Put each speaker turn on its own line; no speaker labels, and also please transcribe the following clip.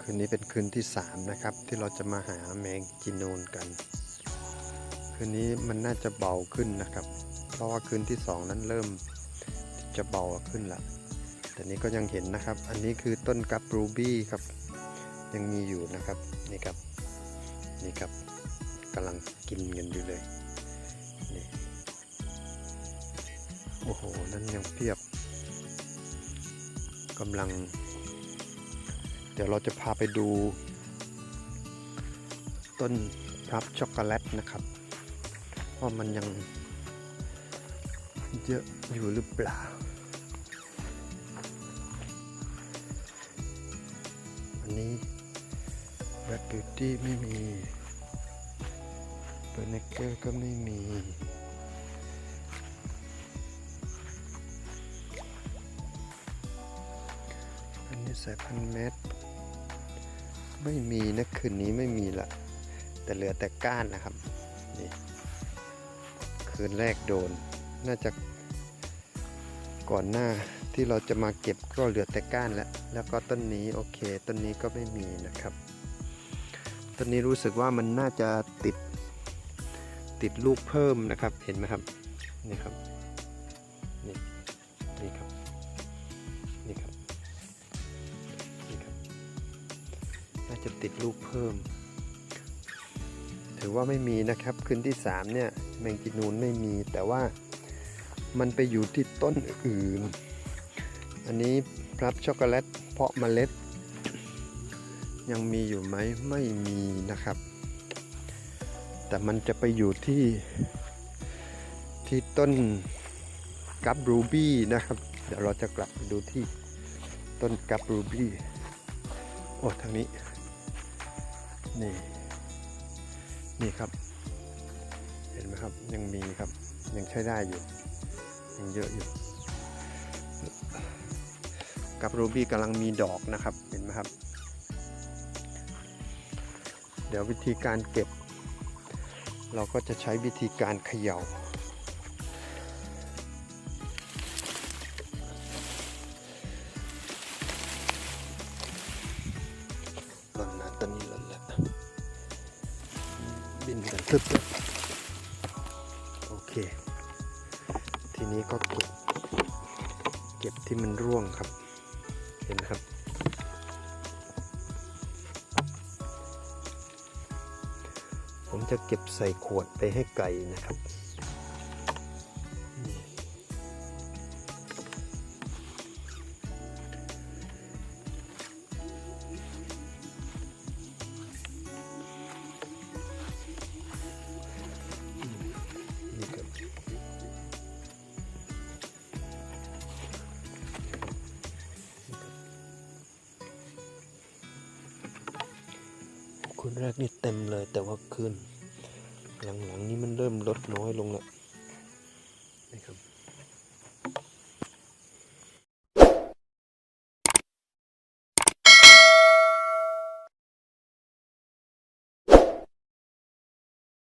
คืนนี้เป็นคืนที่สามนะครับ ที่เราจะมาหาแมงจีนูนกัน คืนนี้มันน่าจะเบาขึ้นนะครับ เพราะว่าคืนที่สองนั้นเริ่มจะเบาขึ้นละแต่นี้ก็ยังเห็นนะครับ อันนี้คือต้นกับรูบี้ครับ ยังมีอยู่นะครับนี่ครับนี่ครับกำลังกินกันอยู่เลยนี่โอ้โหนั่นยังเพียบกำลัง เดี๋ยวเราจะพาไปดู ต้นพรับช็อกโกแลตนะครับว่ามันยังเยอะอยู่หรือเปล่า อันนี้ Red Beauty ไม่มีเบอร์เนเกอร์ก็ไม่มีอันนี้สายพันธุ์แมท ไม่มีนะคืนนี้ไม่มีละ แต่เหลือแต่ก้านนะครับนี่คืนแรกโดน น่าจะก่อนหน้าที่เราจะมาเก็บก็เหลือแต่ก้านแล้ว แล้วก็ต้นนี้โอเค ต้นนี้ก็ไม่มีนะครับ ต้นนี้รู้สึกว่ามันน่าจะติดติดลูกเพิ่มนะครับ เห็นไหมครับ นี่ครับ น่าจะติดลูกเพิ่ม ถือว่าไม่มีนะครับคืนที่สามเนี่ยแมงจีนูนไม่มี แต่ว่ามันไปอยู่ที่ต้นอื่น อันนี้พรับช็อกโกแลตเพาะเมล็ด ยังมีอยู่ไหมไม่มีนะครับ แต่มันจะไปอยู่ที่ที่ต้นกับรูบี้นะครับ เดี๋ยวเราจะกลับไปดูที่ต้นกับรูบี้โอ้ทางนี้ นี่ นี่ครับ เห็นไหมครับ ยังมีครับ ยังใช้ได้อยู่ ยังเยอะอยู่ กับรูบี้กำลังมีดอกนะครับ เห็นไหมครับ เดี๋ยววิธีการเก็บ เราก็จะใช้วิธีการเขย่า บินกันตึ๊บโอเค ทีนี้ก็เก็บ เก็บที่มันร่วงครับ เห็นไหมครับ ผมจะเก็บใส่ขวดไปให้ไก่นะครับ คืนแรกนี่เต็มเลย แต่ว่าคืนหลังๆนี่มันเริ่มลดน้อยลงแล้วนะครับ